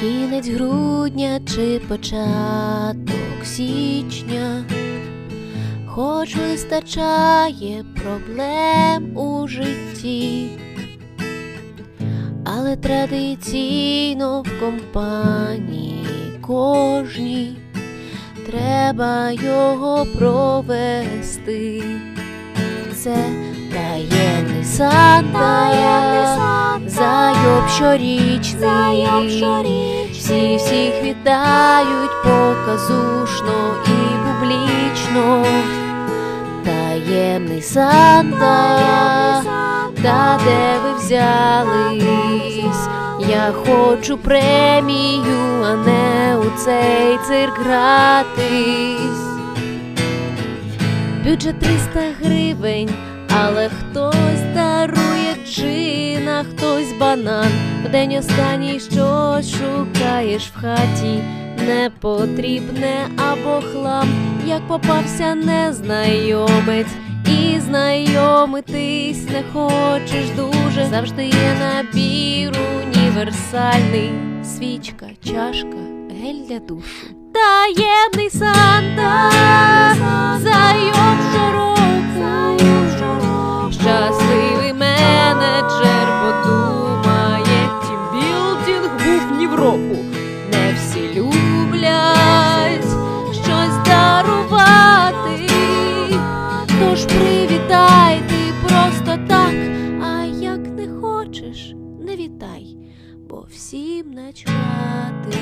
Кінець грудня чи початок січня, хоч вистачає проблем у житті, але традиційно в компанії кожній треба його провести. Це таємний Зайоб щорічний. Всі всіх вітають показушно і публічно. Таємний Санта, та де ви взялись? Я хочу премію, а не у цей цирк гратись. Бюджет 300 гривень, але хтось банан. В останній щось шукаєш в хаті, непотрібне або хлам, як попався незнайомець. І знайомитись не хочеш дуже, завжди є набір універсальний. Свічка, чашка, гель для душу. Таємний Санта, всім начхати.